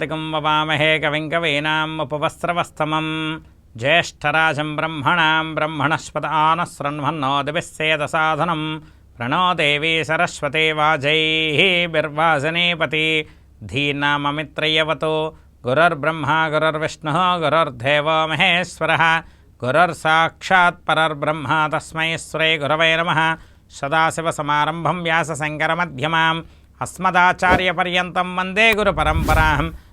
बृहस्पतिकं ववामहे कविं कवीनाम् उपवस्त्रवस्तमम्। ज्येष्ठराजं ब्रह्मणां ब्रह्मणस्पत आनः शृण्वन्नो प्रणो देवी सरस्वती वाजैः बिर्वाजनेपति। धीनाममित्रयवतो गुरुर्ब्रह्मा, गुरुर्विष्णुः, गुरुर्देवो महेश्वरः। गुरुर्साक्षात् परर्ब्रह्म तस्मै श्रे गुरवै नमः। सदाशिवसमारम्भं व्यासशङ्करमध्यमाम्। अस्मदाचार्यपर्यन्तं वंदे गुरुपरम्पराम्।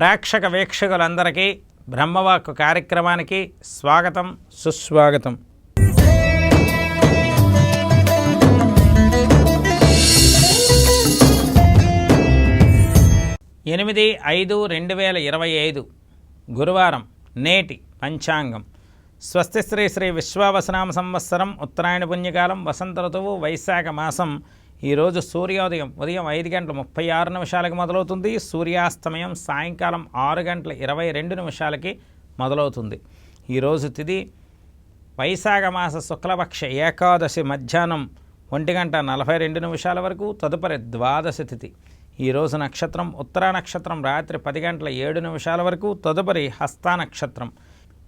ప్రేక్షక వీక్షకులందరికీ బ్రహ్మవాక్కు కార్యక్రమానికి స్వాగతం సుస్వాగతం. ఎనిమిది ఐదు రెండు వేల ఇరవై ఐదు గురువారం నేటి పంచాంగం. స్వస్తి శ్రీ శ్రీ విశ్వావసనామ సంవత్సరం ఉత్తరాయణ పుణ్యకాలం వసంత ఋతువు వైశాఖ మాసం ఈరోజు సూర్యోదయం ఉదయం ఐదు గంటల ముప్పై ఆరు నిమిషాలకి మొదలవుతుంది. సూర్యాస్తమయం సాయంకాలం ఆరు గంటల ఇరవై రెండు నిమిషాలకి మొదలవుతుంది. ఈరోజు తిది వైశాఖ మాస శుక్లపక్ష ఏకాదశి మధ్యాహ్నం ఒంటి గంట నలభై రెండు నిమిషాల వరకు తదుపరి ద్వాదశి తిథి ఈరోజు నక్షత్రం ఉత్తర నక్షత్రం రాత్రి పది గంటల ఏడు నిమిషాల వరకు తదుపరి హస్త నక్షత్రం.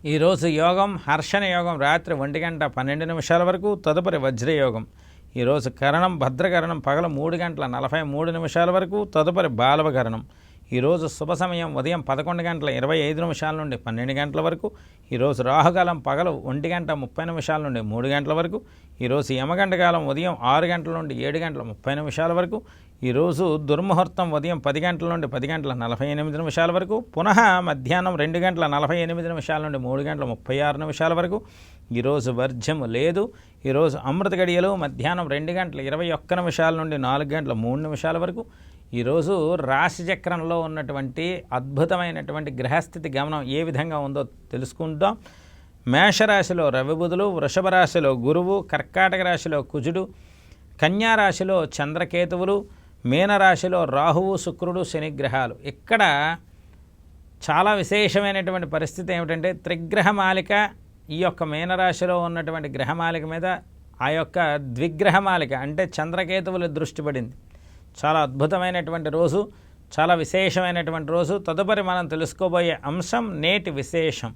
ఈరోజు యోగం హర్షణ యోగం రాత్రి ఒంటి గంట పన్నెండు నిమిషాల వరకు తదుపరి వజ్రయోగం. ఈరోజు కరణం భద్రకరణం పగల మూడు గంటల నలభై మూడు నిమిషాల వరకు తదుపరి బాలవకరణం. ఈరోజు శుభ సమయం ఉదయం పదకొండు గంటల ఇరవై ఐదు నిమిషాల నుండి పన్నెండు గంటల వరకు ఈరోజు రాహుకాలం పగలు ఒంటి గంట ముప్పై నిమిషాల నుండి మూడు గంటల వరకు ఈరోజు యమగంట కాలం ఉదయం ఆరు గంటల నుండి ఏడు గంటల ముప్పై నిమిషాల వరకు ఈరోజు దుర్ముహూర్తం ఉదయం పది గంటల నుండి పది గంటల నలభై ఎనిమిది నిమిషాల వరకు పునః మధ్యాహ్నం రెండు గంటల నలభై ఎనిమిది నిమిషాల నుండి మూడు గంటల ముప్పై ఆరు నిమిషాల వరకు ఈరోజు వర్జ్యము లేదు. ఈరోజు అమృత గడియలు మధ్యాహ్నం రెండు గంటల ఇరవై ఒక్క నిమిషాల నుండి నాలుగు గంటల మూడు నిమిషాల వరకు. ఈరోజు రాశిచక్రంలో ఉన్నటువంటి అద్భుతమైనటువంటి గ్రహస్థితి గమనం ఏ విధంగా ఉందో తెలుసుకుందాం. మేషరాశిలో రవిబుధులు వృషభ రాశిలో గురువు కర్కాటక రాశిలో కుజుడు కన్యా రాశిలో చంద్రకేతువులు మీనరాశిలో రాహువు శుక్రుడు శనిగ్రహాలు ఇక్కడ చాలా విశేషమైనటువంటి పరిస్థితి ఏమిటంటే త్రిగ్రహమాలిక ఈ యొక్క మీనరాశిలో ఉన్నటువంటి గ్రహమాలిక మీద ఆ యొక్క ద్విగ్రహమాలిక అంటే చంద్రకేతువుల దృష్టి పడింది. చాలా అద్భుతమైనటువంటి రోజు చాలా విశేషమైనటువంటి రోజు. తదుపరి మనం తెలుసుకోబోయే అంశం నేటి విశేషం.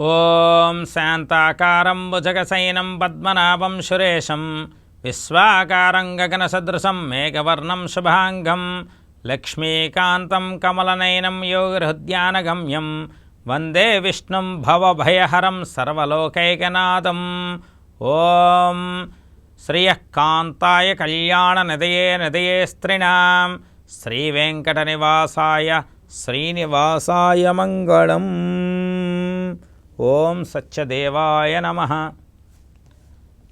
ఓం శాంతాకారం భుజగసైనం పద్మనాభం సురేశం. విశ్వాకారం గగనసదృశం మేఘవర్ణం శుభాంగం లక్ష్మీకాంతం కమలనయనం యోగహృద్యానగమ్యం వందే విష్ణుం భవభయహరం సర్వలోకైకనాథం. ఓం శ్రియకాంతాయ కళ్యాణనిదయే నిదయే స్త్రీణాం. శ్రీవేంకటనివాసాయ శ్రీనివాసాయ మంగళం. ఓం సత్యదేవాయ నమ.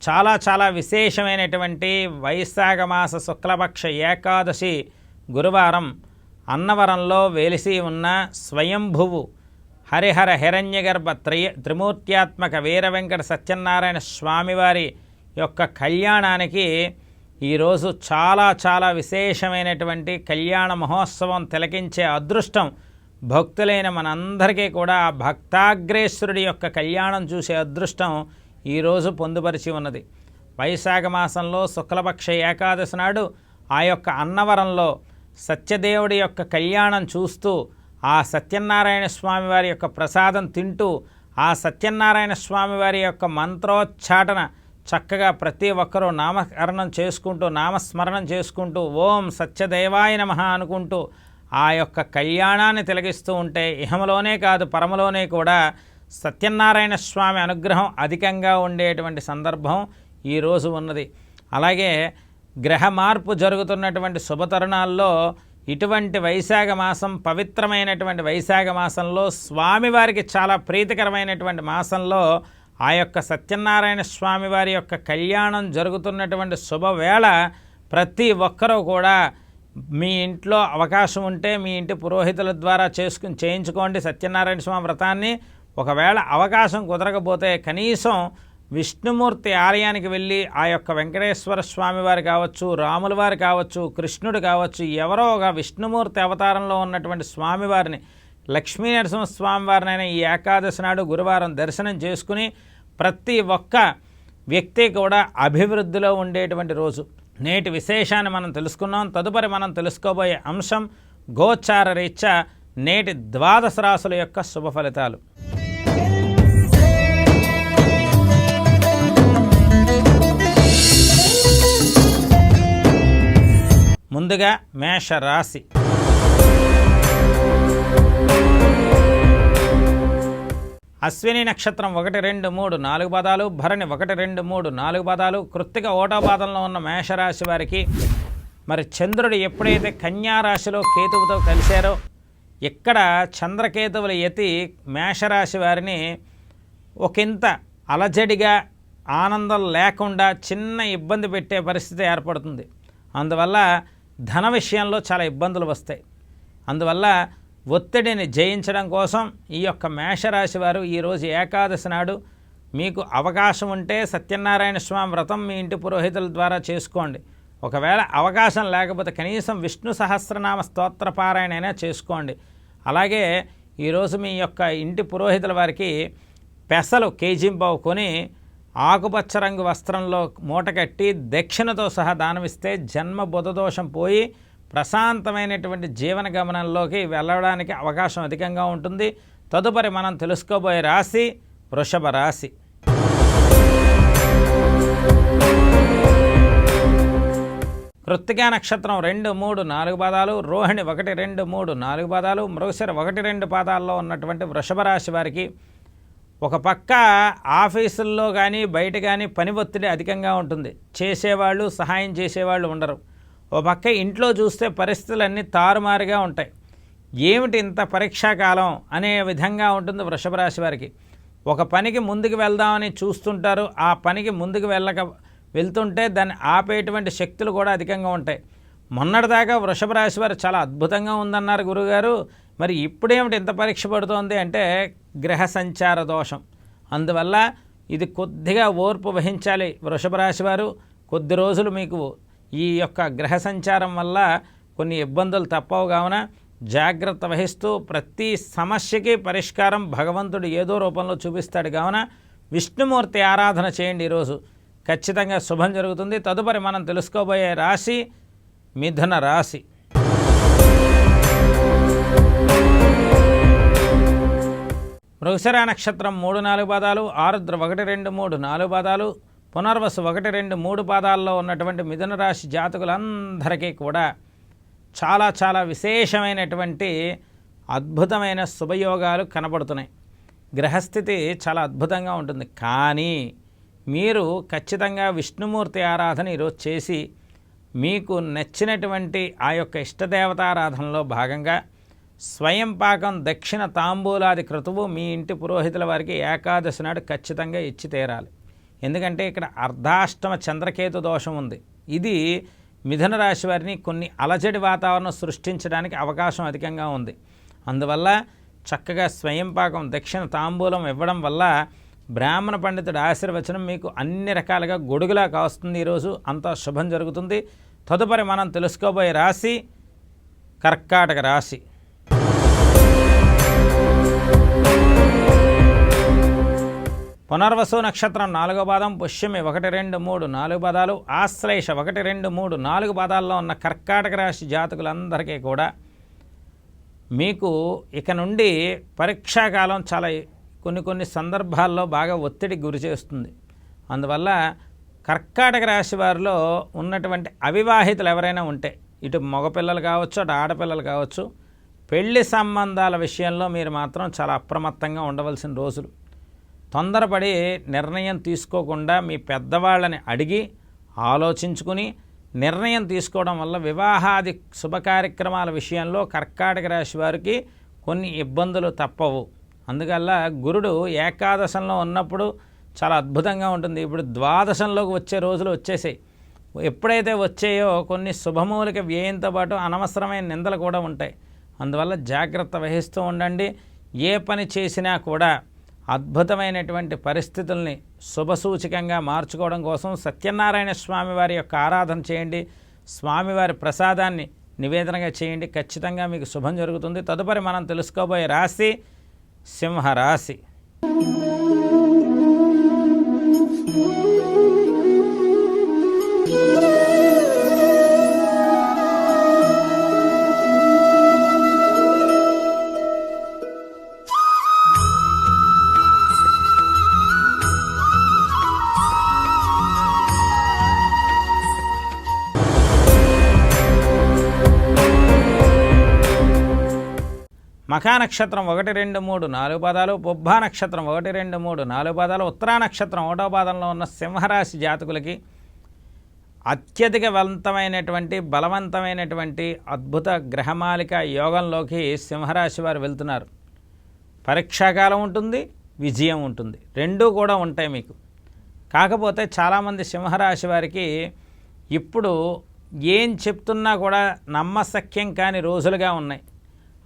చాలా చాలా విశేషమైనటువంటి వైశాఖ మాస శుక్లపక్ష ఏకాదశి గురువారం అన్నవరంలో వెలిసి ఉన్న స్వయంభువు హరిహర హిరణ్యగర్భ త్రయ త్రిమూర్త్యాత్మక వీర వెంకట సత్యనారాయణ స్వామివారి యొక్క కళ్యాణానికి ఈరోజు చాలా చాలా విశేషమైనటువంటి కళ్యాణ మహోత్సవం తిలకించే అదృష్టం భక్తులైన మనందరికీ కూడా భక్తాగ్రేశ్వరుడి యొక్క కళ్యాణం చూసే అదృష్టం ఈరోజు పొందుపరిచి ఉన్నది. వైశాఖ మాసంలో శుక్లపక్ష ఏకాదశి నాడు ఆ యొక్క అన్నవరంలో సత్యదేవుడి యొక్క కళ్యాణం చూస్తూ ఆ సత్యనారాయణ స్వామి వారి యొక్క ప్రసాదం తింటూ ఆ సత్యనారాయణ స్వామి వారి యొక్క మంత్రోచ్చాటన చక్కగా ప్రతి ఒక్కరూ నామకరణం చేసుకుంటూ నామస్మరణం చేసుకుంటూ ఓం సత్యదేవాయ నమ అనుకుంటూ ఆ యొక్క కళ్యాణాన్ని తిలగిస్తూ ఉంటే ఇహములోనే కాదు పరమలోనే కూడా సత్యనారాయణ స్వామి అనుగ్రహం అధికంగా ఉండేటువంటి సందర్భం ఈరోజు ఉన్నది. అలాగే గ్రహ మార్పు జరుగుతున్నటువంటి శుభతరుణాల్లో ఇటువంటి వైశాఖ మాసం పవిత్రమైనటువంటి వైశాఖ మాసంలో స్వామివారికి చాలా ప్రీతికరమైనటువంటి మాసంలో ఆ యొక్క సత్యనారాయణ స్వామి వారి యొక్క కళ్యాణం జరుగుతున్నటువంటి శుభవేళ ప్రతి ఒక్కరూ కూడా మీ ఇంట్లో అవకాశం ఉంటే మీ ఇంటి పురోహితుల ద్వారా చేసుకుని చేయించుకోండి సత్యనారాయణ స్వామి వ్రతాన్ని. ఒకవేళ అవకాశం కుదరకపోతే కనీసం విష్ణుమూర్తి ఆలయానికి వెళ్ళి ఆ యొక్క వెంకటేశ్వర స్వామి వారు కావచ్చు రాముల వారు కావచ్చు కృష్ణుడు కావచ్చు ఎవరో ఒక విష్ణుమూర్తి అవతారంలో ఉన్నటువంటి స్వామివారిని లక్ష్మీ నరసింహ స్వామివారినైనా ఈ ఏకాదశి నాడు గురువారం దర్శనం చేసుకుని ప్రతి ఒక్క వ్యక్తి కూడా అభివృద్ధిలో ఉండేటువంటి రోజు. నేటి విశేషాన్ని మనం తెలుసుకున్నాం. తదుపరి మనం తెలుసుకోబోయే అంశం గోచార రీత్యా నేటి ద్వాదశ రాసుల యొక్క శుభ ఫలితాలు. ముందుగా మేష రాశి అశ్విని నక్షత్రం ఒకటి రెండు మూడు నాలుగు పదాలు భరణి ఒకటి రెండు మూడు నాలుగు పదాలు కృత్తిక ఓటో పాదంలో ఉన్న మేషరాశి వారికి మరి చంద్రుడు ఎప్పుడైతే కన్యా రాశిలో కేతువుతో కలిశారో ఇక్కడ చంద్రకేతువుల యతి మేషరాశి వారిని ఒకంత అలజడిగా ఆనందం లేకుండా చిన్న ఇబ్బంది పెట్టే పరిస్థితి ఏర్పడుతుంది. అందువల్ల ధన విషయంలో చాలా ఇబ్బందులు వస్తాయి. అందువల్ల ఒత్తిడిని జయించడం కోసం ఈ యొక్క మేషరాశి వారు ఈరోజు ఏకాదశి నాడు మీకు అవకాశం ఉంటే సత్యనారాయణ స్వామి వ్రతం మీ ఇంటి పురోహితుల ద్వారా చేసుకోండి. ఒకవేళ అవకాశం లేకపోతే కనీసం విష్ణు సహస్రనామ స్తోత్ర పారాయణైనా చేసుకోండి. అలాగే ఈరోజు మీ యొక్క ఇంటి పురోహితుల వారికి పెసలు కేజింబావు కొని ఆకుపచ్చ రంగు వస్త్రంలో మూటకట్టి దక్షిణతో సహా దానమిస్తే జన్మ బుధదోషం పోయి ప్రశాంతమైనటువంటి జీవన గమనంలోకి వెళ్ళడానికి అవకాశం అధికంగా ఉంటుంది. తదుపరి మనం తెలుసుకోబోయే రాశి వృషభ రాశి. కృత్తికా నక్షత్రం రెండు మూడు నాలుగు పాదాలు రోహిణి ఒకటి రెండు మూడు నాలుగు పాదాలు మృగశిర ఒకటి రెండు పాదాల్లో ఉన్నటువంటి వృషభ రాశి వారికి ఒక పక్క ఆఫీసుల్లో కానీ బయట కానీ పని ఒత్తిడి అధికంగా ఉంటుంది. చేసేవాళ్ళు సహాయం చేసేవాళ్ళు ఉండరు. ఓ పక్క ఇంట్లో చూస్తే పరిస్థితులన్నీ తారుమారుగా ఉంటాయి. ఏమిటి ఇంత పరీక్షాకాలం అనే విధంగా ఉంటుంది వృషభ రాశి వారికి. ఒక పనికి ముందుకు వెళ్దామని చూస్తుంటారు. ఆ పనికి ముందుకు వెళ్ళక వెళ్తుంటే దాన్ని ఆపేటువంటి శక్తులు కూడా అధికంగా ఉంటాయి. మొన్నటిదాకా వృషభ రాశి వారు చాలా అద్భుతంగా ఉందన్నారు గురుగారు. మరి ఇప్పుడేమిటి ఇంత పరీక్ష పడుతోంది అంటే గ్రహ సంచార దోషం. అందువల్ల ఇది కొద్దిగా ఓర్పు వహించాలి వృషభ రాశి వారు. కొద్ది రోజులు మీకు ఈ యొక్క గ్రహ సంచారం వల్ల కొన్ని ఇబ్బందులు తప్పవు కావున జాగ్రత్త వహిస్తూ ప్రతి సమస్యకి పరిష్కారం భగవంతుడు ఏదో రూపంలో చూపిస్తాడు కావున విష్ణుమూర్తి ఆరాధన చేయండి ఈరోజు. ఖచ్చితంగా శుభం జరుగుతుంది. తదుపరి మనం తెలుసుకోబోయే రాశి మిథున రాశి. మృగశిర నక్షత్రం మూడు నాలుగు పాదాలు ఆరుద్ర ఒకటి రెండు మూడు నాలుగు పాదాలు పునర్వసు ఒకటి రెండు మూడు పాదాల్లో ఉన్నటువంటి మిథున రాశి జాతకులందరికీ కూడా చాలా చాలా విశేషమైనటువంటి అద్భుతమైన శుభయోగాలు కనబడుతున్నాయి. గ్రహస్థితి చాలా అద్భుతంగా ఉంటుంది. కానీ మీరు ఖచ్చితంగా విష్ణుమూర్తి ఆరాధన ఈరోజు చేసి మీకు నచ్చినటువంటి ఆ యొక్క ఇష్టదేవతారాధనలో భాగంగా స్వయం పాకం దక్షిణ తాంబూలాది క్రతువు మీ ఇంటి పురోహితుల వారికి ఏకాదశి నాడు ఖచ్చితంగా ఇచ్చి తీరాలి. ఎందుకంటే ఇక్కడ అర్ధాష్టమ చంద్రకేతు దోషం ఉంది. ఇది మిథున రాశి వారిని కొన్ని అలజడి వాతావరణం సృష్టించడానికి అవకాశం అధికంగా ఉంది. అందువల్ల చక్కగా స్వయం పాకం దక్షిణ తాంబూలం ఇవ్వడం వల్ల బ్రాహ్మణ పండితుడి ఆశీర్వచనం మీకు అన్ని రకాలుగా గొడుగులా కావస్తుంది ఈరోజు అంతా శుభం జరుగుతుంది. తదుపరి మనం తెలుసుకోబోయే రాశి కర్కాటక రాశి. పునర్వసు నక్షత్రం నాలుగో పాదం పుష్యమి ఒకటి రెండు మూడు నాలుగు పదాలు ఆశ్లేష ఒకటి రెండు మూడు నాలుగు పదాల్లో ఉన్న కర్కాటక రాశి జాతకులందరికీ కూడా మీకు ఇక నుండి పరీక్షాకాలం చాలా కొన్ని కొన్ని సందర్భాల్లో బాగా ఒత్తిడికి గురి చేస్తుంది. అందువల్ల కర్కాటక రాశి వారిలో ఉన్నటువంటి అవివాహితులు ఎవరైనా ఉంటే ఇటు మగపిల్లలు కావచ్చు అటు ఆడపిల్లలు కావచ్చు పెళ్ళి సంబంధాల విషయంలో మీరు మాత్రం చాలా అప్రమత్తంగా ఉండవలసిన రోజులు. తొందరపడి నిర్ణయం తీసుకోకుండా మీ పెద్దవాళ్ళని అడిగి ఆలోచించుకుని నిర్ణయం తీసుకోవడం వల్ల వివాహాది శుభ కార్యక్రమాల విషయంలో కర్కాటక రాశి వారికి కొన్ని ఇబ్బందులు తప్పవు. అందువల్ల గురుడు ఏకాదశంలో ఉన్నప్పుడు చాలా అద్భుతంగా ఉంటుంది. ఇప్పుడు ద్వాదశంలోకి వచ్చే రోజులు వచ్చేసాయి. ఎప్పుడైతే వచ్చాయో కొన్ని శుభమూలిక వ్యయంతో పాటు అనవసరమైన నిందలు కూడా ఉంటాయి. అందువల్ల జాగ్రత్త వహిస్తూ ఉండండి. ఏ పని చేసినా కూడా అద్భుతమైనటువంటి పరిస్థితుల్ని శుభసూచకంగా మార్చుకోవడం కోసం సత్యనారాయణ స్వామి వారి యొక్క ఆరాధన చేయండి. స్వామివారి ప్రసాదాన్ని నివేదనగా చేయండి. ఖచ్చితంగా మీకు శుభం జరుగుతుంది. తదుపరి మనం తెలుసుకోబోయే రాశి సింహరాశి. మఖానక్షత్రం ఒకటి రెండు మూడు నాలుగు పదాలు పుబ్బా నక్షత్రం ఒకటి రెండు మూడు నాలుగు పదాలు ఉత్తరా నక్షత్రం ఒకటో పాదంలో ఉన్న సింహరాశి జాతకులకి అత్యధికవంతమైనటువంటి బలవంతమైనటువంటి అద్భుత గ్రహమాలిక యోగంలోకి సింహరాశి వారు వెళ్తున్నారు. పరీక్షాకాలం ఉంటుంది విజయం ఉంటుంది. రెండూ కూడా ఉంటాయి మీకు. కాకపోతే చాలామంది సింహరాశి వారికి ఇప్పుడు ఏం చెప్తున్నా కూడా నమ్మశక్యం కాని రోజులుగా ఉన్నాయి.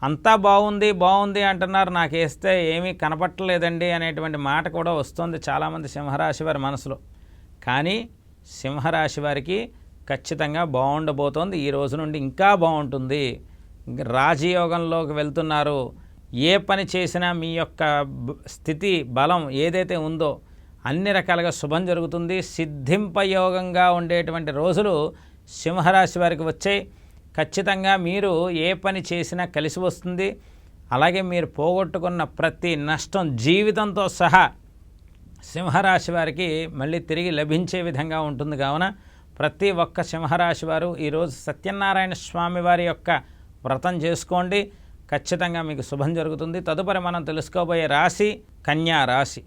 అంతా బాగుంది బాగుంది అంటున్నారు. నాకు వేస్తే ఏమీ కనపట్టలేదండి అనేటువంటి మాట కూడా వస్తుంది చాలామంది సింహరాశి వారి మనసులో. కానీ సింహరాశి వారికి ఖచ్చితంగా బాగుండబోతోంది. ఈ రోజు నుండి ఇంకా బాగుంటుంది. రాజయోగంలోకి వెళ్తున్నారు. ఏ పని చేసినా మీ యొక్క స్థితి బలం ఏదైతే ఉందో అన్ని రకాలుగా శుభం జరుగుతుంది. సిద్ధింపయోగంగా ఉండేటువంటి రోజులు సింహరాశి వారికి వచ్చాయి. ఖచ్చితంగా మీరు ఏ పని చేసినా కలిసి వస్తుంది. అలాగే మీరు పోగొట్టుకున్న ప్రతి నష్టం జీవితంతో సహా సింహరాశి వారికి మళ్ళీ తిరిగి లభించే విధంగా ఉంటుంది. కావున ప్రతి ఒక్క సింహరాశి వారు ఈరోజు సత్యనారాయణ స్వామి వారి యొక్క వ్రతం చేసుకోండి. ఖచ్చితంగా మీకు శుభం జరుగుతుంది. తదుపరి మనం తెలుసుకోబోయే రాశి కన్యా రాశి.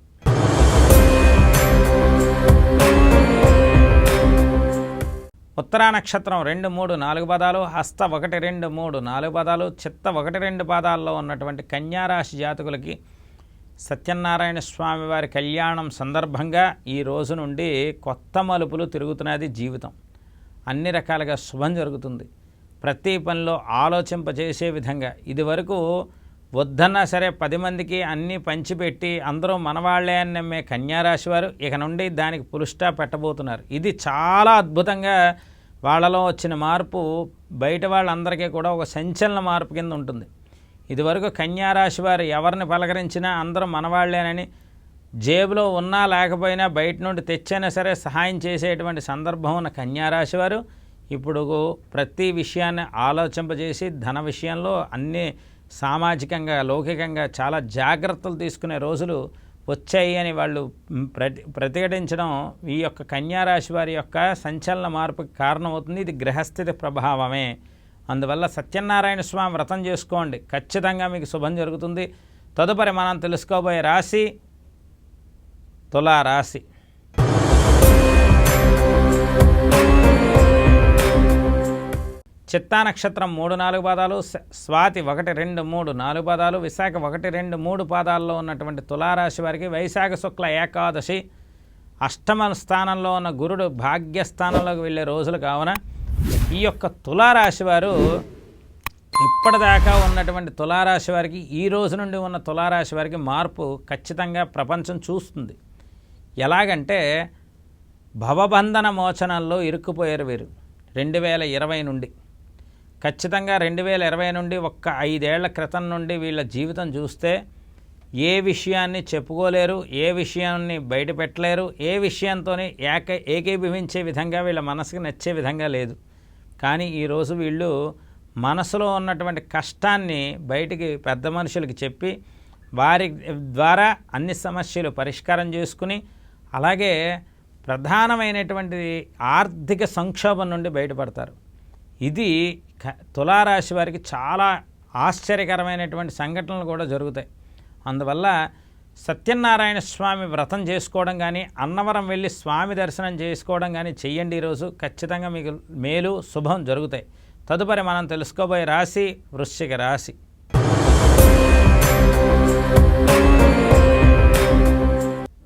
ఉత్తరా నక్షత్రం రెండు మూడు నాలుగు పదాలు హస్త ఒకటి రెండు మూడు నాలుగు పదాలు చిత్త ఒకటి రెండు పాదాల్లో ఉన్నటువంటి కన్యారాశి జాతకులకి సత్యనారాయణ స్వామి వారి కళ్యాణం సందర్భంగా ఈ రోజు నుండి కొత్త మలుపులు తిరుగుతున్నది జీవితం. అన్ని రకాలుగా శుభం జరుగుతుంది. ప్రతి పనిలో ఆలోచింపజేసే విధంగా ఇదివరకు వద్దన్నా సరే పది మందికి అన్నీ పంచిపెట్టి అందరూ మనవాళ్ళే అని నమ్మే కన్యారాశి వారు ఇక నుండి దానికి పులుస్టా పెట్టబోతున్నారు. ఇది చాలా అద్భుతంగా వాళ్ళలో వచ్చిన మార్పు బయట వాళ్ళందరికీ కూడా ఒక సంచలన మార్పు కింద ఉంటుంది. ఇదివరకు కన్యారాశి వారు ఎవరిని పలకరించినా అందరూ మనవాళ్ళేనని జేబులో ఉన్నా లేకపోయినా బయట నుండి తెచ్చైనా సరే సహాయం చేసేటువంటి సందర్భం ఉన్న కన్యారాశి వారు ఇప్పుడు ప్రతి విషయాన్ని ఆలోచింపజేసి ధన విషయంలో అన్ని సామాజికంగా లౌకికంగా చాలా జాగ్రత్తలు తీసుకునే రోజులు వచ్చాయి అని వాళ్ళు ప్రతి ప్రతిఘటించడం ఈ యొక్క కన్యారాశి వారి యొక్క సంచలన మార్పుకి కారణమవుతుంది. ఇది గ్రహస్థితి ప్రభావమే. అందువల్ల సత్యనారాయణ స్వామి వ్రతం చేసుకోండి. ఖచ్చితంగా మీకు శుభం జరుగుతుంది. తదుపరి మనం తెలుసుకోబోయే రాశి తులారాశి. చిత్తా నక్షత్రం మూడు నాలుగు పాదాలు స్వాతి ఒకటి రెండు మూడు నాలుగు పాదాలు విశాఖ ఒకటి రెండు మూడు పాదాల్లో ఉన్నటువంటి తులారాశి వారికి వైశాఖ శుక్ల ఏకాదశి అష్టమ స్థానంలో ఉన్న గురుడు భాగ్యస్థానంలోకి వెళ్ళే రోజులు కావున ఈ యొక్క తులారాశి వారు ఇప్పటిదాకా ఉన్నటువంటి తులారాశి వారికి ఈ రోజు నుండి ఉన్న తులారాశి వారికి మార్పు ఖచ్చితంగా ప్రపంచం చూస్తుంది. ఎలాగంటే భవబంధన మోచనంలో ఇరుక్కుపోయారు వీరు. రెండు వేల ఇరవై నుండి ఖచ్చితంగా రెండు వేల ఇరవై నుండి ఒక్క ఐదేళ్ళ క్రితం నుండి వీళ్ళ జీవితం చూస్తే ఏ విషయాన్ని చెప్పుకోలేరు ఏ విషయాన్ని బయట పెట్టలేరు ఏ విషయంతో ఏక ఏకీభవించే విధంగా వీళ్ళ మనసుకు నచ్చే విధంగా లేదు. కానీ ఈరోజు వీళ్ళు మనసులో ఉన్నటువంటి కష్టాన్ని బయటికి పెద్ద మనుషులకి చెప్పి వారి ద్వారా అన్ని సమస్యలు పరిష్కారం చేసుకుని అలాగే ప్రధానమైనటువంటి ఆర్థిక సంక్షోభం నుండి బయటపడతారు. ఇది తులారాశి వారికి చాలా ఆశ్చర్యకరమైనటువంటి సంఘటనలు కూడా జరుగుతాయి. అందువల్ల సత్యనారాయణ స్వామి వ్రతం చేసుకోవడం కానీ అన్నవరం వెళ్ళి స్వామి దర్శనం చేసుకోవడం కానీ చెయ్యండి ఈరోజు ఖచ్చితంగా మీకు మేలు శుభం జరుగుతాయి. తదుపరి మనం తెలుసుకోబోయే రాశి వృశ్చిక రాశి.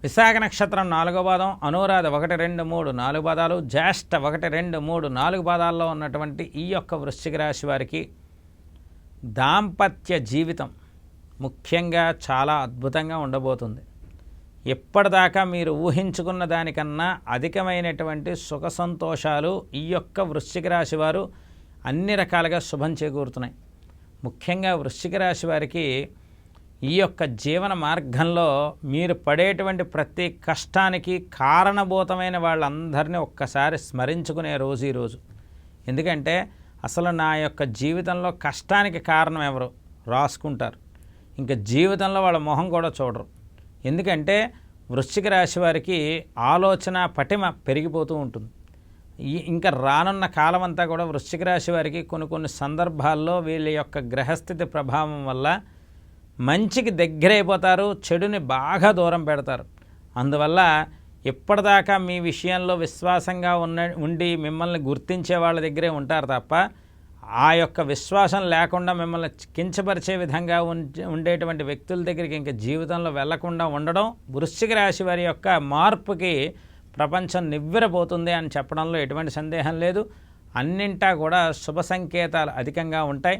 విశాఖ నక్షత్రం నాలుగో పాదం అనురాధ ఒకటి రెండు మూడు నాలుగు పాదాలు జ్యేష్ఠ ఒకటి రెండు మూడు నాలుగు పాదాల్లో ఉన్నటువంటి ఈ యొక్క వృశ్చిక రాశి వారికి దాంపత్య జీవితం ముఖ్యంగా చాలా అద్భుతంగా ఉండబోతుంది. ఎప్పటిదాకా మీరు ఊహించుకున్న దానికన్నా అధికమైనటువంటి సుఖ సంతోషాలు ఈ యొక్క వృశ్చిక రాశి వారు అన్ని రకాలుగా శుభం చేకూరుతున్నాయి. ముఖ్యంగా వృశ్చిక రాశి వారికి ఈ యొక్క జీవన మార్గంలో మీరు పడేటువంటి ప్రతి కష్టానికి కారణభూతమైన వాళ్ళందరినీ ఒక్కసారి స్మరించుకునే రోజు ఈరోజు ఎందుకంటే అసలు నా యొక్క జీవితంలో కష్టానికి కారణం ఎవరు? రాసుకుంటారు. ఇంకా జీవితంలో వాళ్ళ మొహం కూడా చూడరు. ఎందుకంటే వృశ్చిక రాశి వారికి ఆలోచన పటిమ పెరిగిపోతూ ఉంటుంది. ఈ ఇంకా రానున్న కాలం అంతా కూడా వృశ్చిక రాశి వారికి కొన్ని కొన్ని సందర్భాల్లో వీళ్ళ యొక్క గ్రహస్థితి ప్రభావం వల్ల మంచికి దగ్గరైపోతారు చెడుని బాగా దూరం పెడతారు. అందువల్ల ఇప్పటిదాకా మీ విషయంలో విశ్వాసంగా ఉన్న ఉండి మిమ్మల్ని గుర్తించే వాళ్ళ దగ్గరే ఉంటారు తప్ప ఆ యొక్క విశ్వాసం లేకుండా మిమ్మల్ని కించపరిచే విధంగా ఉండేటువంటి వ్యక్తుల దగ్గరికి ఇంకా జీవితంలో వెళ్ళకుండా ఉండడం వృశ్చిక రాశి వారి యొక్క మార్పుకి ప్రపంచం నివ్వెరపోతుంది అని చెప్పడంలో ఎటువంటి సందేహం లేదు. అన్నింటా కూడా శుభ సంకేతాలు అధికంగా ఉంటాయి.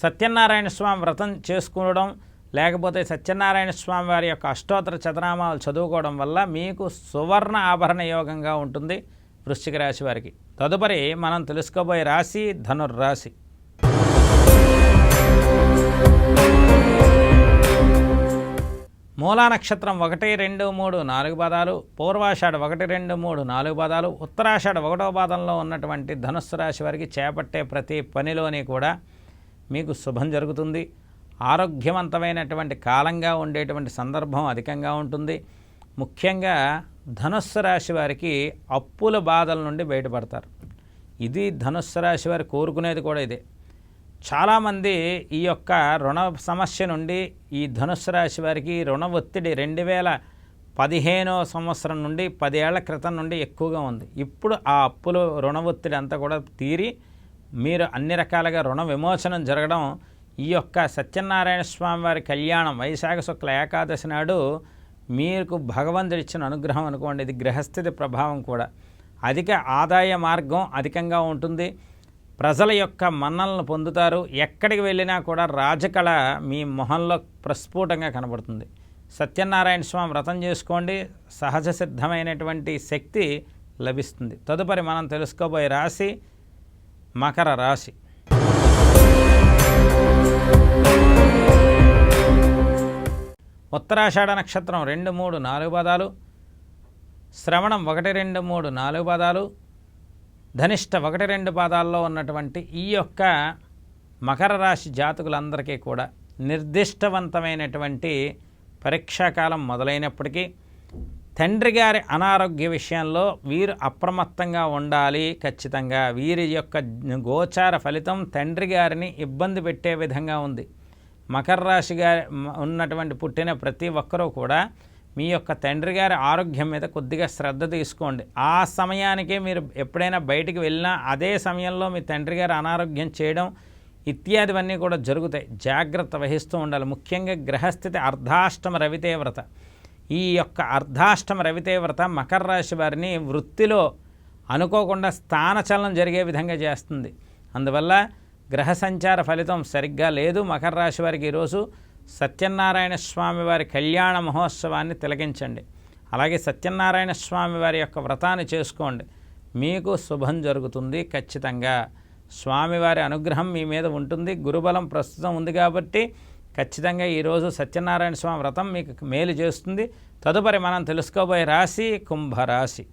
సత్యనారాయణ స్వామి వ్రతం చేసుకోవడం లేకపోతే సత్యనారాయణ స్వామి వారి యొక్క అష్టోత్తర చదనామాలు చదువుకోవడం వల్ల మీకు సువర్ణ ఆభరణ యోగంగా ఉంటుంది వృశ్చిక రాశి వారికి. తదుపరి మనం తెలుసుకోబోయే రాశి ధనుర్రాశి. మూలా నక్షత్రం ఒకటి రెండు మూడు నాలుగు పదాలు పూర్వాషాఢ ఒకటి రెండు మూడు నాలుగు పదాలు ఉత్తరాషాఢ ఒకటో పాదంలో ఉన్నటువంటి ధనుస్సు రాశి వారికి చేపట్టే ప్రతి పనిలోని కూడా మీకు శుభం జరుగుతుంది. ఆరోగ్యవంతమైనటువంటి కాలంగా ఉండేటువంటి సందర్భం అధికంగా ఉంటుంది. ముఖ్యంగా ధనుస్సు రాశి వారికి అప్పుల బాధల నుండి బయటపడతారు. ఇది ధనుస్సు రాశి వారు కోరుకునేది కూడా ఇదే. చాలామంది ఈ యొక్క రుణ సమస్య నుండి ఈ ధనుస్సు రాశి వారికి రుణ ఒత్తిడి రెండు వేల పదిహేనో సంవత్సరం నుండి పదేళ్ళ క్రితం నుండి ఎక్కువగా ఉంది. ఇప్పుడు ఆ అప్పులు రుణ ఒత్తిడి అంతా కూడా తీరి మీరు అన్ని రకాలుగా రుణ విమోచనం జరగడం ఈ యొక్క సత్యనారాయణ స్వామి వారి కళ్యాణం వైశాఖ శుక్ల ఏకాదశి నాడు మీకు భగవంతుడు ఇచ్చిన అనుగ్రహం అనుకోండి. ఇది గ్రహస్థితి ప్రభావం కూడా. అధిక ఆదాయ మార్గం అధికంగా ఉంటుంది. ప్రజల యొక్క మన్నలను పొందుతారు. ఎక్కడికి వెళ్ళినా కూడా రాజకళ మీ మొహంలో ప్రస్ఫుటంగా కనబడుతుంది. సత్యనారాయణ స్వామి వ్రతం చేసుకోండి. సహజ సిద్ధమైనటువంటి శక్తి లభిస్తుంది. తదుపరి మనం తెలుసుకోబోయే రాశి మకర రాశి. ఉత్తరాషాఢ నక్షత్రం రెండు మూడు నాలుగు పదాలు. శ్రవణం ఒకటి రెండు మూడు నాలుగు పదాలు. ధనిష్ట ఒకటి రెండు పాదాల్లో ఉన్నటువంటి ఈ యొక్క మకర రాశి జాతకులందరికీ కూడా నిర్దిష్టవంతమైనటువంటి పరీక్షాకాలం మొదలైనప్పటికీ తండ్రి గారి అనారోగ్య విషయంలో వీరు అప్రమత్తంగా ఉండాలి. ఖచ్చితంగా వీరి యొక్క గోచార ఫలితం తండ్రి గారిని ఇబ్బంది పెట్టే విధంగా ఉంది. మకర రాశి గారి ఉన్నటువంటి పుట్టిన ప్రతి ఒక్కరూ కూడా మీ యొక్క తండ్రి గారి ఆరోగ్యం మీద కొద్దిగా శ్రద్ధ తీసుకోండి. ఆ సమయానికే మీరు ఎప్పుడైనా బయటికి వెళ్ళినా అదే సమయంలో మీ తండ్రి గారి అనారోగ్యం చేయడం ఇత్యాదివన్నీ కూడా జరుగుతాయి. జాగ్రత్త వహిస్తూ ఉండాలి. ముఖ్యంగా గ్రహస్థితి అర్ధాష్టమ రవితేవ్రత ఈ యొక్క అర్ధాష్టమ రవితేవ్రత మకర రాశి వారిని వృత్తిలో అనుకోకుండా స్థానచలనం జరిగే విధంగా చేస్తుంది. అందువల్ల గ్రహ సంచార ఫలితం సరిగ్గా లేదు. మకర రాశి వారికి ఈరోజు సత్యనారాయణ స్వామి వారి కళ్యాణ మహోత్సవాన్ని తిలకించండి. అలాగే సత్యనారాయణ స్వామి వారి యొక్క వ్రతాన్ని చేసుకోండి. మీకు శుభం జరుగుతుంది ఖచ్చితంగా. స్వామివారి అనుగ్రహం మీ మీద ఉంటుంది. గురుబలం ప్రస్తుతం ఉంది కాబట్టి ఖచ్చితంగా ఈరోజు సత్యనారాయణ స్వామి వ్రతం మీకు మేలు చేస్తుంది. తదుపరి మనం తెలుసుకోబోయే రాశి కుంభరాశి.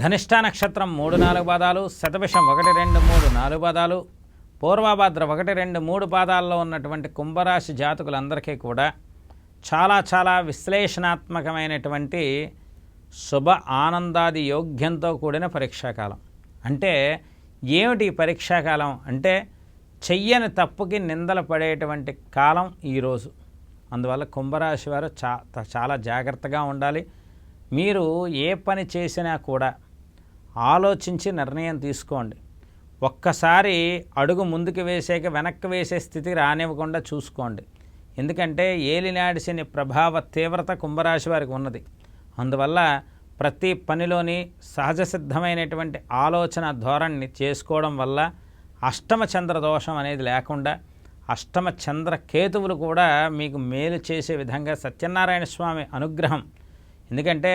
ధనిష్ట నక్షత్రం మూడు నాలుగు పాదాలు శతభిషం ఒకటి రెండు మూడు నాలుగు పాదాలు పూర్వభద్ర ఒకటి రెండు మూడు పాదాల్లో ఉన్నటువంటి కుంభరాశి జాతకులందరికీ కూడా చాలా చాలా విశ్లేషణాత్మకమైనటువంటి శుభ ఆనందాది యోగ్యంతో కూడిన పరీక్షాకాలం. అంటే ఏమిటి పరీక్షాకాలం అంటే చెయ్యని తప్పుకి నిందలు పడేటువంటి కాలం ఈరోజు అందువల్ల కుంభరాశి వారు చా చాలా జాగ్రత్తగా ఉండాలి. మీరు ఏ పని చేసినా కూడా ఆలోచించి నిర్ణయం తీసుకోండి. ఒక్కసారి అడుగు ముందుకు వేసాక వెనక్కి వేసే స్థితి రానివ్వకుండా చూసుకోండి. ఎందుకంటే ఏలినాడిసిని ప్రభావ తీవ్రత కుంభరాశి వారికి ఉన్నది. అందువల్ల ప్రతి పనిలోని సహజ సిద్ధమైనటువంటి ఆలోచన ధోరణిని చేసుకోవడం వల్ల అష్టమ చంద్ర దోషం అనేది లేకుండా అష్టమ చంద్ర కేతువులు కూడా మీకు మేలు చేసే విధంగా సత్యనారాయణ స్వామి అనుగ్రహం. ఎందుకంటే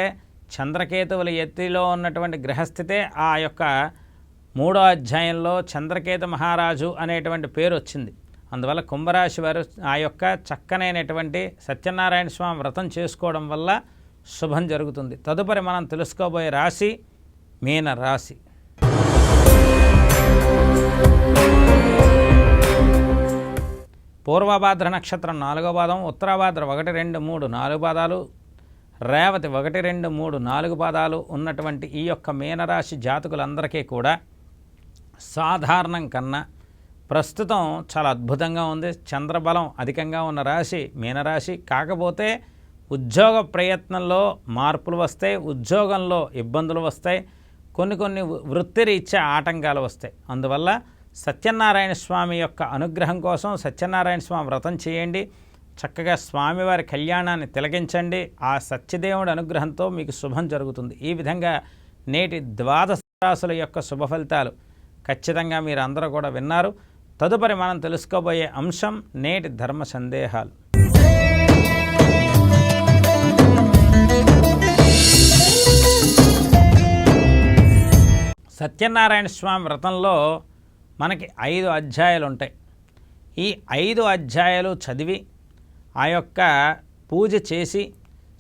చంద్రకేతువుల ఎత్తిలో ఉన్నటువంటి గ్రహస్థితే ఆ యొక్క మూడో అధ్యాయంలో చంద్రకేతు మహారాజు అనేటువంటి పేరు వచ్చింది. అందువల్ల కుంభరాశి వారు ఆ యొక్క చక్కనైనటువంటి సత్యనారాయణ స్వామి వ్రతం చేసుకోవడం వల్ల శుభం జరుగుతుంది. తదుపరి మనం తెలుసుకోబోయే రాశి మీన రాశి. పూర్వభాద్ర నక్షత్రం నాలుగో పాదం ఉత్తరాభాద్ర ఒకటి రెండు మూడు నాలుగు పాదాలు రేవతి ఒకటి రెండు మూడు నాలుగు పాదాలు ఉన్నటువంటి ఈ యొక్క మీనరాశి జాతకులందరికీ కూడా సాధారణం కన్నా ప్రస్తుతం చాలా అద్భుతంగా ఉంది. చంద్రబలం అధికంగా ఉన్న రాశి మీనరాశి కాకపోతే ఉద్యోగ ప్రయత్నంలో మార్పులు వస్తాయి ఉద్యోగంలో ఇబ్బందులు వస్తాయి కొన్ని కొన్ని వృత్తిరీత్యా ఆటంకాలు వస్తాయి. అందువల్ల సత్యనారాయణ స్వామి యొక్క అనుగ్రహం కోసం సత్యనారాయణ స్వామి వ్రతం చేయండి. చక్కగా స్వామివారి కళ్యాణాన్ని తిలకించండి. ఆ సత్యదేవుడి అనుగ్రహంతో మీకు శుభం జరుగుతుంది. ఈ విధంగా నేటి ద్వాదశ రాశుల యొక్క శుభ ఫలితాలు ఖచ్చితంగా మీరు అందరూ కూడా విన్నారు. తదుపరి మనం తెలుసుకోబోయే అంశం నేటి ధర్మ సందేహాలు. సత్యనారాయణ స్వామి వ్రతంలో మనకి ఐదు అధ్యాయాలు ఉంటాయి ఈ ఐదు అధ్యాయాలు చదివి ఆ యొక్క పూజ చేసి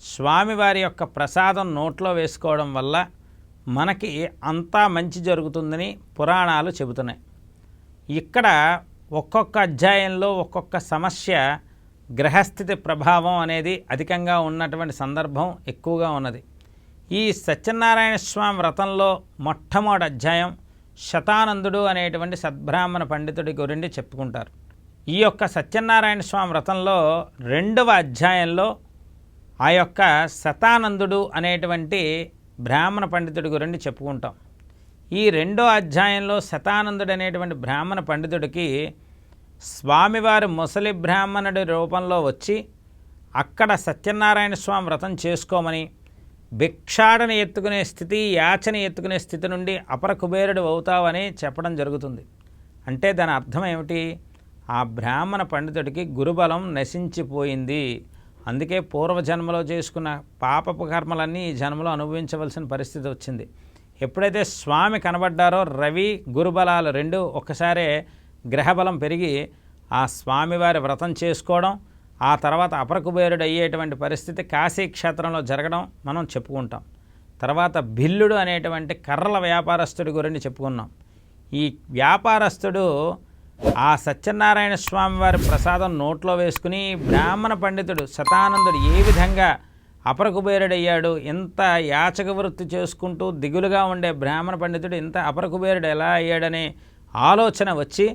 స్వామివారి యొక్క ప్రసాదం నోట్లో వేసుకోవడం వల్ల మనకి అంతా మంచి జరుగుతుందని పురాణాలు చెబుతున్నాయి. ఇక్కడ ఒక్కొక్క అధ్యాయంలో ఒక్కొక్క సమస్య గ్రహస్థితి ప్రభావం అనేది అధికంగా ఉన్నటువంటి సందర్భం ఎక్కువగా ఉన్నది. ఈ సత్యనారాయణ స్వామి వ్రతంలో మొట్టమొదటి అధ్యాయం శతానందుడు అనేటువంటి సద్బ్రాహ్మణ పండితుడి గురించి చెప్పుకుంటారు. ఈ యొక్క సత్యనారాయణ స్వామి వ్రతంలో రెండవ అధ్యాయంలో ఆ యొక్క శతానందుడు అనేటువంటి బ్రాహ్మణ పండితుడి గురించి చెప్పుకుంటాం. ఈ రెండో అధ్యాయంలో శతానందుడు అనేటువంటి బ్రాహ్మణ పండితుడికి స్వామివారి ముసలి బ్రాహ్మణుడి రూపంలో వచ్చి అక్కడ సత్యనారాయణ స్వామి వ్రతం చేసుకోమని భిక్షాడని ఎత్తుకునే స్థితి యాచన ఎత్తుకునే స్థితి నుండి అపర కుబేరుడు అవుతావని చెప్పడం జరుగుతుంది. అంటే దాని అర్థం ఏమిటి? ఆ బ్రాహ్మణ పండితుడికి గురుబలం నశించిపోయింది. అందుకే పూర్వజన్మలో చేసుకున్న పాపపు కర్మలన్నీ ఈ జన్మలో అనుభవించవలసిన పరిస్థితి వచ్చింది. ఎప్పుడైతే స్వామి కనబడ్డారో రవి గురుబలాలు రెండు ఒక్కసారే గ్రహబలం పెరిగి ఆ స్వామివారి వ్రతం చేసుకోవడం ఆ తర్వాత అపరకుబేరుడు అయ్యేటువంటి పరిస్థితి కాశీ క్షేత్రంలో జరగడం మనం చెప్పుకుంటాం. తర్వాత బిల్లుడు అనేటువంటి కర్రల వ్యాపారస్తుడి గురించి చెప్పుకున్నాం. ఈ వ్యాపారస్తుడు ఆ సత్యనారాయణ స్వామి వారి ప్రసాదం నోట్లో వేసుకుని బ్రాహ్మణ పండితుడు శతానందుడు ఏ విధంగా అపరకుబేరుడయ్యాడు ఇంత యాచక వృత్తి చేసుకుంటూ దిగులుగా ఉండే బ్రాహ్మణ పండితుడు ఇంత అపరకుబేరుడు ఎలా అయ్యాడనే ఆలోచన వచ్చి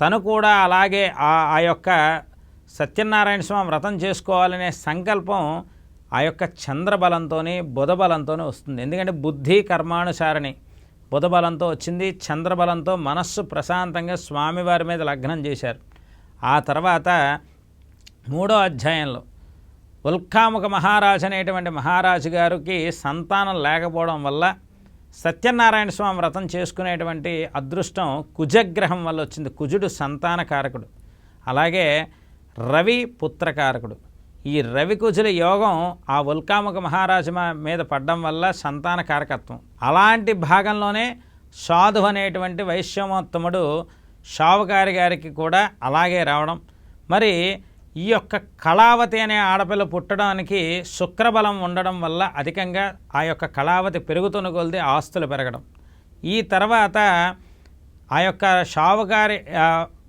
తను కూడా అలాగే ఆ ఆ యొక్క సత్యనారాయణ స్వామి వ్రతం చేసుకోవాలనే సంకల్పం ఆ యొక్క చంద్రబలంతోనే బుధబలంతోనే వస్తుంది. ఎందుకంటే బుద్ధి కర్మానుసారిణి. బుధబలంతో వచ్చింది చంద్రబలంతో మనస్సు ప్రశాంతంగా స్వామివారి మీద లగ్నం చేశారు. ఆ తర్వాత మూడో అధ్యాయంలో ఉల్కాముఖ మహారాజు అనేటువంటి మహారాజు గారికి సంతానం లేకపోవడం వల్ల సత్యనారాయణ స్వామి వ్రతం చేసుకునేటువంటి అదృష్టం కుజగ్రహం వల్ల వచ్చింది. కుజుడు సంతానకారకుడు. అలాగే రవి పుత్రకారకుడు. ఈ రవి కుజుల యోగం ఆ ఉల్కాముఖ మహారాజు మా- మీద పడడం వల్ల సంతాన కారకత్వం. అలాంటి భాగంలోనే సాధు అనేటువంటి వైశ్యమోత్తముడు షావుకారి గారికి కూడా అలాగే రావడం. మరి ఈ యొక్క కళావతి అనే ఆడపిల్ల పుట్టడానికి శుక్రబలం ఉండడం వల్ల అధికంగా ఆ యొక్క కళావతి పెరుగుతున్న కొలిది ఆస్తులు పెరగడం. ఈ తర్వాత ఆ యొక్క షావుకారి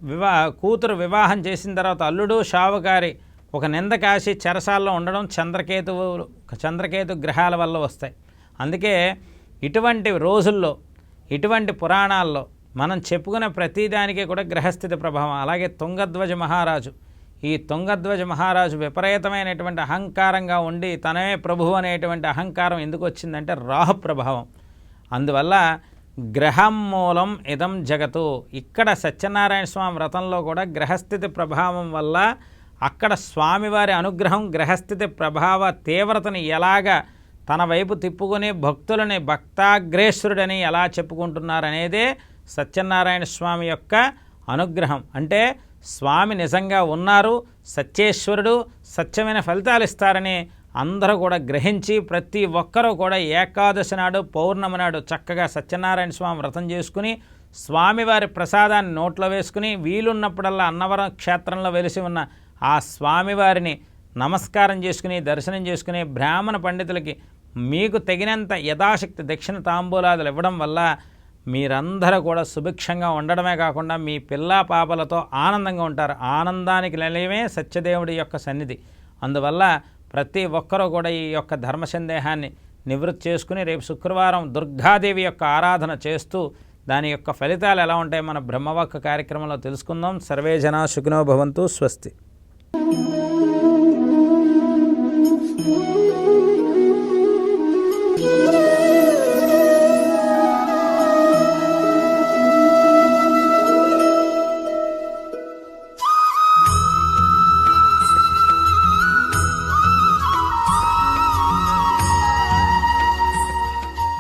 వివా కూతురు వివాహం చేసిన తర్వాత అల్లుడు షావుకారి ఒక నింద కాసి చెరసాల్లో ఉండడం చంద్రకేతువు చంద్రకేతు గ్రహాల వల్ల వస్తాయి. అందుకే ఇటువంటి రోజుల్లో ఇటువంటి పురాణాల్లో మనం చెప్పుకునే ప్రతిదానికి కూడా గ్రహస్థితి ప్రభావం. అలాగే తుంగధ్వజ మహారాజు. ఈ తుంగధ్వజ మహారాజు విపరీతమైనటువంటి అహంకారంగా ఉండి తనే ప్రభువు అనేటువంటి అహంకారం ఎందుకు వచ్చిందంటే రాహు ప్రభావం. అందువల్ల గ్రహం మూలం ఇదం జగతు. ఇక్కడ సత్యనారాయణ స్వామి వ్రతంలో కూడా గ్రహస్థితి ప్రభావం వల్ల అక్కడ స్వామివారి అనుగ్రహం గ్రహస్థితి ప్రభావ తీవ్రతని ఎలాగ తన వైపు తిప్పుకుని భక్తులని భక్తాగ్రేశ్వరుడని ఎలా చెప్పుకుంటున్నారనేదే సత్యనారాయణ స్వామి యొక్క అనుగ్రహం. అంటే స్వామి నిజంగా ఉన్నారు సత్యేశ్వరుడు సత్యమైన ఫలితాలు ఇస్తారని అందరూ కూడా గ్రహించి ప్రతి ఒక్కరూ కూడా ఏకాదశి నాడు పౌర్ణమి నాడు చక్కగా సత్యనారాయణ స్వామి వ్రతం చేసుకుని స్వామివారి ప్రసాదాన్ని నోట్లో వేసుకుని వీలున్నప్పుడల్లా అన్నవరం క్షేత్రంలో వెలిసి ఉన్న ఆ స్వామివారిని నమస్కారం చేసుకుని దర్శనం చేసుకుని బ్రాహ్మణ పండితులకి మీకు తగినంత యథాశక్తి దక్షిణ తాంబూలాదులు ఇవ్వడం వల్ల మీరందరూ కూడా సుభిక్షంగా ఉండడమే కాకుండా మీ పిల్లా పాపలతో ఆనందంగా ఉంటారు. ఆనందానికి నిలయమే సత్యదేవుడి యొక్క సన్నిధి. అందువల్ల ప్రతి ఒక్కరూ కూడా ఈ యొక్క ధర్మ సందేహాన్ని నివృత్తి చేసుకుని రేపు శుక్రవారం దుర్గాదేవి యొక్క ఆరాధన చేస్తూ దాని యొక్క ఫలితాలు ఎలా ఉంటాయో మన బ్రహ్మవక్క కార్యక్రమంలో తెలుసుకుందాం. సర్వే జనా సుఖినో భవంతు స్వస్తి.